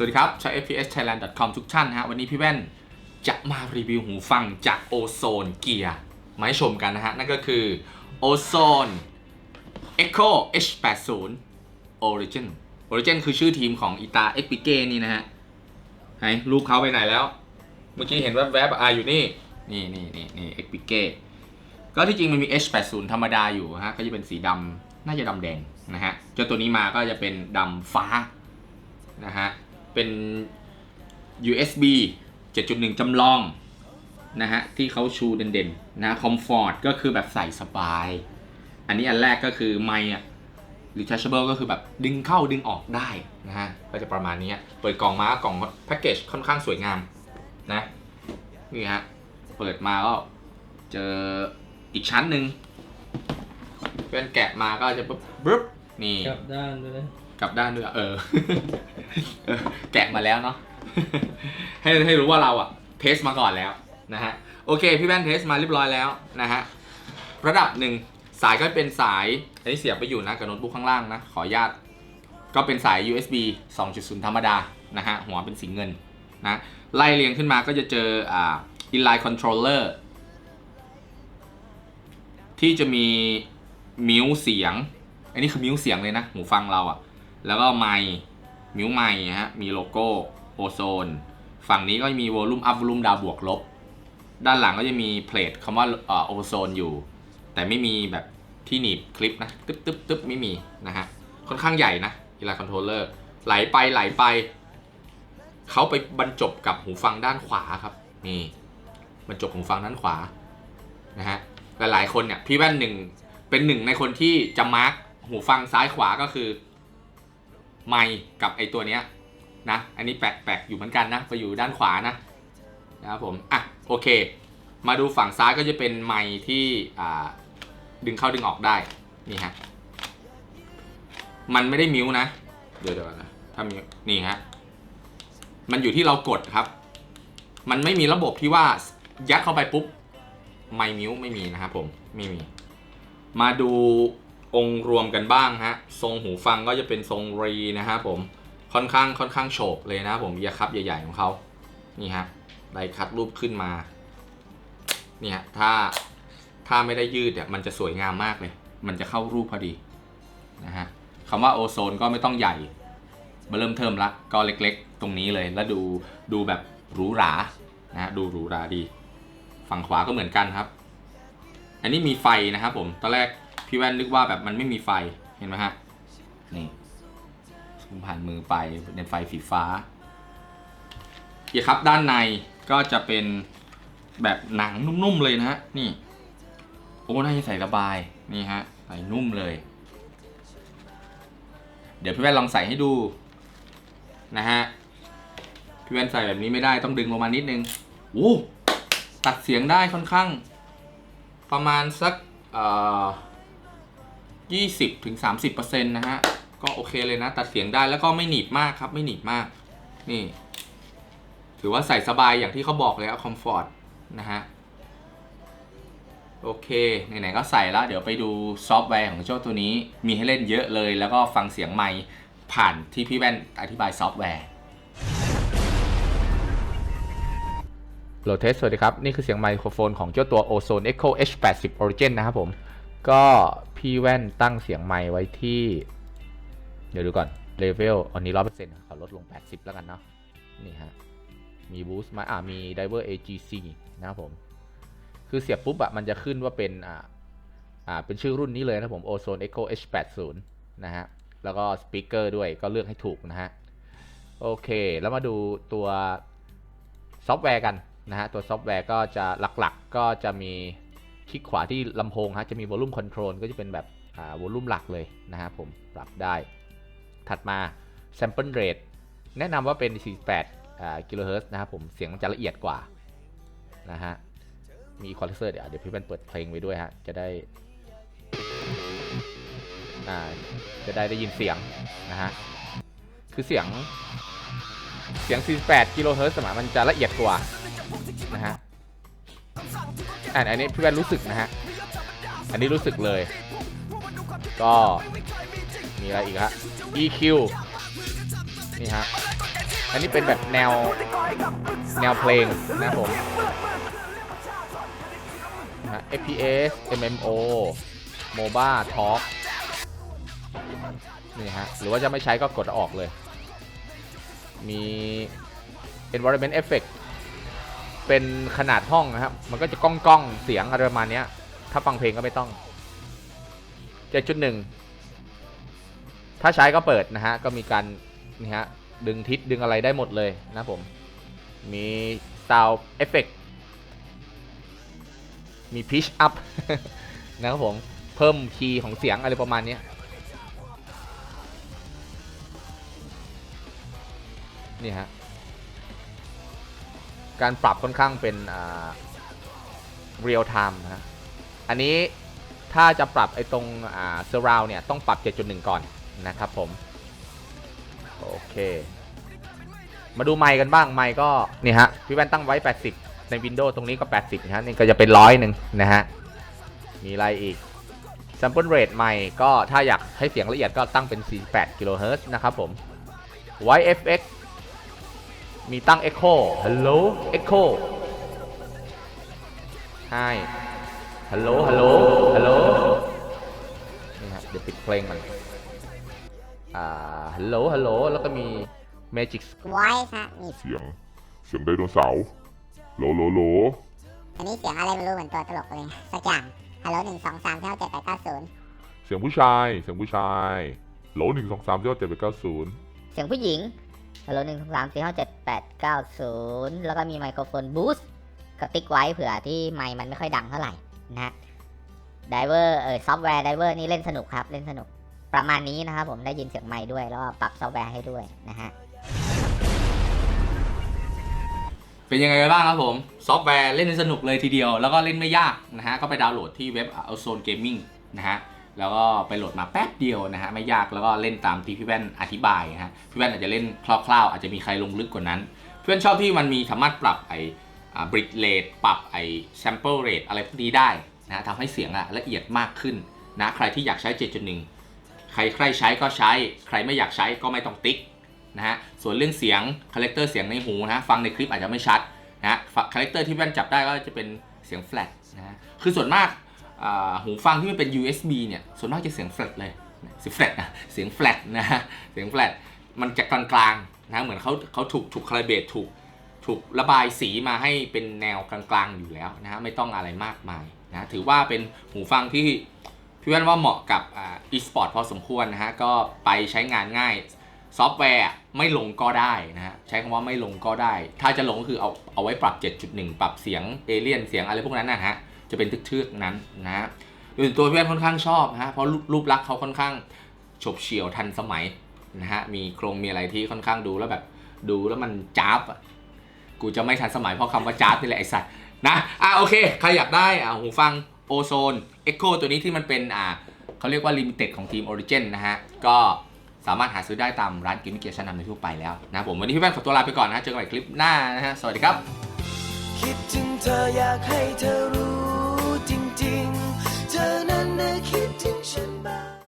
วัสดีครับใช้ fps thailand com ทุกท่านฮะ วันนี้พี่แว่นจะมารีวิวหูฟังจากโอโซนเกียร์มาให้ชมกันนะฮะ นั่นก็คือ Ozone Echo H80 Origin Origin คือชื่อทีมของอีตาเอ็กปิเก้นี่นะฮะไหนรูปเขาไปไหนแล้ว เมื่อกี้เห็นแวบๆอะอยู่นี่ นี่นี่นี่นี่เอ็กปิเก้ก็ที่จริงมันมี H80 ธรรมดาอยู่ฮะ ก็จะเป็นสีดำน่าจะดำแดงนะฮะเจ้าตัวนี้มาก็จะเป็นดำฟ้านะฮะ เป็น USB 7.1 จำลองนะฮะที่เขาชูเด่นๆนะคอมฟอร์ตก็คือแบบใส่สบาย อันนี้อันแรกก็คือไมค์อะ rechargeable ก็คือแบบดึงเข้าดึงออกได้นะฮะก็จะประมาณนี้เปิดกล่องมากล่องแพ็กเกจค่อนข้างสวยงามนะนี่ฮะเปิดมาก็เจออีกชั้นหนึ่งเป็นแกะมาก็จะปุ๊บปุ๊บนี่กลับด้านด้วยนะ กลับด้านด้วยอเออ แกะมาแล้วเนาะให้ให้รู้ว่าเราอะเทสมาก่อนแล้วนะฮะโอเค พี่แว่นเทสมาเรียบร้อยแล้วนะฮะระดับหนึ่งสายก็เป็นสายอันนี้เสียบไปอยู่นะกับโน้ตบุ๊กข้างล่างนะ ขออนุญาตก็เป็นสาย USB 2.0 ธรรมดานะฮะหัวเป็นสีเงินนะไล่เรียงขึ้นมาก็จะเจออ่า inline controller ที่จะมีมิวเสียง อันนี้คือมิวเสียงเลยนะ หูฟังเราอะ แล้วก็ไมค์มิวไมค์ฮะมีโลโก้โอโซน ฝั่งนี้ก็มีวอลลุ่มอัพวอลลุ่มดาวบวกลบ ด้านหลังก็จะมีเพลทคำว่าโอโซนอยู่ แต่ไม่มีแบบที่หนีบคลิปนะ ตึ๊บตึ๊บตึ๊บไม่มีนะฮะ ค่อนข้างใหญ่นะอีลาคอนโทรลเลอร์ไหลไปไหลไป เขาไปบรรจบกับหูฟังด้านขวาครับ นี่บรรจบหูฟังด้านขวานะฮะหลายๆคนเนี่ยพี่แว่นหนึ่งเป็นหนึ่งในคนที่จะมาร์กหูฟังซ้ายขวาก็คือ ไมค์กับไอตัวเนี้ยนะ อันนี้แปลกๆอยู่เหมือนกันนะไปอยู่ด้านขวานะนะครับผมอะโอเค มาดูฝั่งซ้ายก็จะเป็นไมค์ที่ดึงเข้าดึงออกได้นี่ฮะมันไม่ได้มิวนะ เดี๋ยวเดี๋ยวนะถ้ามิวนี่ฮะมันอยู่ที่เรากดครับ มันไม่มีระบบที่ว่ายัดเข้าไปปุ๊บไมค์มิวไม่มีนะครับผมไม่มี มาดู องค์รวมกันบ้างฮะ ทรงหูฟังก็จะเป็นทรงรีนะฮะผมค่อนข้างค่อนข้างโฉบเลยนะผมเบียคัพใหญ่ๆของเขานี่ฮะไดคัดรูปขึ้นมาเนี่ยถ้าถ้าไม่ได้ยืดเนี่ยมันจะสวยงามมากเลย มันจะเข้ารูปพอดีนะฮะคำว่าโอโซนก็ไม่ต้องใหญ่มาเริ่มเทิมละก็เล็กๆ ตรงนี้เลยแล้วดูดูแบบหรูหรานะฮะดูหรูหราดี ฝั่งขวาก็เหมือนกันครับ อันนี้มีไฟนะครับผมตอนแรก พี่แว่นนึกว่าแบบมันไม่มีไฟเห็นไหมฮะ นี่ซูมผ่านมือไปเป็นไฟสีฟ้าอีกครับด้านในก็จะเป็นแบบหนังนุ่มๆเลยนะฮะ นี่ โอ้น่าจะใส่ระบาย นี่ฮะ ใส่นุ่มเลย เดี๋ยวพี่แว่นลองใส่ให้ดูนะฮะ พี่แว่นใส่แบบนี้ไม่ได้ต้องดึงลงมานิดนึงโอ้ตัดเสียงได้ค่อนข้าง ประมาณสัก เอ่อ ยี่สิบถึงสามสิบเปอร์เซ็นต์นะฮะ ก็โอเคเลยนะ ตัดเสียงได้แล้วก็ไม่หนีบมากครับ ไม่หนีบมาก นี่ ถือว่าใส่สบายอย่างที่เขาบอกแล้วคอมฟอร์ตนะฮะ โอเค ไหนๆก็ใส่แล้ว เดี๋ยวไปดูซอฟต์แวร์ของเจ้าตัวนี้ มีให้เล่นเยอะเลย แล้วก็ฟังเสียงไมค์ผ่านที่พี่แว่นอธิบายซอฟต์แวร์โหลดเทสสวัสดีครับ นี่คือเสียงไมโครโฟนของเจ้าตัว Ozone Echo H80 Origin นะครับผม ก็ พี่แว่นตั้งเสียงไมค์ไว้ที่ เดี๋ยวดูก่อนเลเวลอันนี้100%ขอลดลง 80 แล้วกันเนาะนี่ฮะ มีบูสต์มาอ่ามี Diver AGC นะครับผม คือเสียบปุ๊บอะมันจะขึ้นว่าเป็นอ่าอ่าเป็นชื่อรุ่นนี้เลยนะผม Ozone Echo H80 นะฮะ แล้วก็สปีกเกอร์ด้วยก็เลือกให้ถูกนะฮะ โอเค แล้วมาดูตัวซอฟต์แวร์กันนะฮะ ตัวซอฟต์แวร์ก็จะหลักๆก็จะมี คลิกขวาที่ลำโพงฮะจะมี volume control ก็จะเป็นแบบอ่า volume หลักเลยนะฮะผมปรับได้ ถัดมา sample rate แนะนำว่าเป็น 48อ่ากิโลเฮิรตซ์นะครับผมเสียงมันจะละเอียดกว่านะฮะมี equalizer เดี๋ยวเดี๋ยวพี่เป็นเปิดเพลงไว้ด้วยฮะจะได้อ่าจะได้ได้ยินเสียงนะฮะคือเสียงเสียง 48กิโลเฮิรตซ์สมัยมันจะละเอียดกว่านะฮะ อันอันนี้พี่แว่นรู้สึกนะฮะ อันนี้รู้สึกเลย ก็มีอะไรอีกฮะ EQ นี่ฮะ อันนี้เป็นแบบแนวแนวเพลงนะครับผมนะ FPS MMO MOBA Talk นี่ฮะ หรือว่าจะไม่ใช้ก็กดออกเลย มี environment effect เป็นขนาดห้องนะครับ มันก็จะก้องก้องเสียงอะไรประมาณนี้ถ้าฟังเพลงก็ไม่ต้อง7.1ถ้าใช้ก็เปิดนะฮะ ก็มีการนี่ฮะ ดึงทิศดึงอะไรได้หมดเลยนะผม มี sound effect มี pitch up นะครับผม เพิ่มคีย์ของเสียงอะไรประมาณนี้นี่ฮะ การปรับค่อนข้างเป็นอ่า real time นะฮะอันนี้ถ้าจะปรับไอ้ตรงอ่า surround เนี่ยต้องปรับ 7.1 ก่อนนะครับผม โอเค มาดูไมค์กันบ้างไมค์ก็นี่ฮะพี่แว่นตั้งไว้ 80 ใน Windows ตรงนี้ก็ 80นะฮะนี่ก็จะเป็นร้อยหนึ่งนะฮะ มีอะไรอีก sample rate ไมค์ก็ถ้าอยากให้เสียงละเอียดก็ตั้งเป็น 48 kHz นะครับผม YFX มีตั้ง Echo Hello Echo Hi Hello Hello Hello นี่ฮะเดี๋ยวปิดเพลงมัน อ่า Hello Hello แล้วก็มี Magic ไว้ครับนี่เสียง เสียงไดโนเสาร์โหลโหลโหลอันนี้เสียงอะไรไม่รู้เหมือนตัวตลกเลย สักอย่างฮัลโหลหนึ่งสองสามเท่าเจ็ดแปดเก้าศูนย์เสียงผู้ชาย เสียงผู้ชายโหลหนึ่งสองสามเจ็ดเจ็ดแปดเก้าศูนย์เสียงผู้หญิง ฮัลโหลหนึ่งสองสามสี่ห้าเจ็ดแปดเก้าศูนย์แล้วก็มีไมโครโฟนบูสต์ก็ติ๊กไว้เผื่อที่ไมค์มันไม่ค่อยดังเท่าไหร่นะฮะไดเวอร์เออซอฟต์แวร์ไดเวอร์นี่เล่นสนุกครับ เล่นสนุกประมาณนี้นะครับผมได้ยินเสียงไมค์ด้วย แล้วก็ปรับซอฟต์แวร์ให้ด้วยนะฮะเป็นยังไงกันบ้างครับผม ซอฟต์แวร์เล่นสนุกเลยทีเดียว แล้วก็เล่นไม่ยากนะฮะ ก็ไปดาวน์โหลดที่เว็บ o z o n e Gaming นะฮะ แล้วก็ไปโหลดมาแป๊บเดียวนะฮะไม่ยากแล้วก็เล่นตามที่พี่แว่นอธิบายนะฮะพี่แว่นอาจจะเล่นคร่าวๆอาจจะมีใครลงลึกกว่านั้น เพื่อนชอบที่มันมีสามารถปรับไอ้บริดเรทปรับไอ้ sample rate อะไรพวกนี้ได้นะฮะทำให้เสียงอะละเอียดมากขึ้นนะใครที่อยากใช้ 7.1 ใครใครใช้ก็ใช้ ใครไม่อยากใช้ก็ไม่ต้องติ๊กนะฮะส่วนเรื่องเสียงคาแรคเตอร์เสียงในหูนะฟังในคลิปอาจจะไม่ชัดนะคาแรคเตอร์ที่แว่นจับได้ก็จะเป็นเสียงแฟลตนะคือส่วนมาก หูฟังที่มันเป็น USB เนี่ยส่วนมากจะเสียงแฟลตเลยเสียงแฟลตนะเสียงแฟลตนะเสียงแฟลตมันจะกลางๆนะเหมือนเขาเขาถูกถูกคาลิเบตถูกถูกระบายสีมาให้เป็นแนวกลางๆอยู่แล้วนะฮะไม่ต้องอะไรมากมายนะถือว่าเป็นหูฟังที่พี่แว่นว่าเหมาะกับอ่า e-sport พอสมควรนะฮะก็ไปใช้งานง่ายซอฟต์แวร์ไม่ลงก็ได้นะฮะใช้คำว่าไม่ลงก็ได้ ถ้าจะลงก็คือเอาเอาไว้ปรับ 7.1 ปรับเสียงเอเลี่ยนเสียงอะไรพวกนั้นนะฮะ จะเป็นทึกๆนั้นนะฮะโดยตัวเพื่อนค่อนข้างชอบนะฮะเพราะรูปลักษณ์เขาค่อนข้างฉบเฉี่ยวทันสมัยนะฮะมีโครงมีอะไรที่ค่อนข้างดูแล้วแบบดูแล้วมันจ้าบกูจะไม่ทันสมัยเพราะคำว่าจ้าบนี่แหละไอสัตว์นะอะโอเคใครอยากได้อะหูฟังโอโซน Echo ตัวนี้ที่มันเป็นอ่าเขาเรียกว่า Limited ของทีม Origin นนะฮะก็สามารถหาซื้อได้ตามร้านกิมมิเกชันนำในทั่วไปแล้วนะผมวันนี้พี่แว่นขอตัวลาไปก่อนนะเจอกันใหม่คลิปหน้านะฮะสวัสดีครับ คิดถึงเธออยากให้เธอรู้ จริง เธอนั้นได้คิดถึงฉัน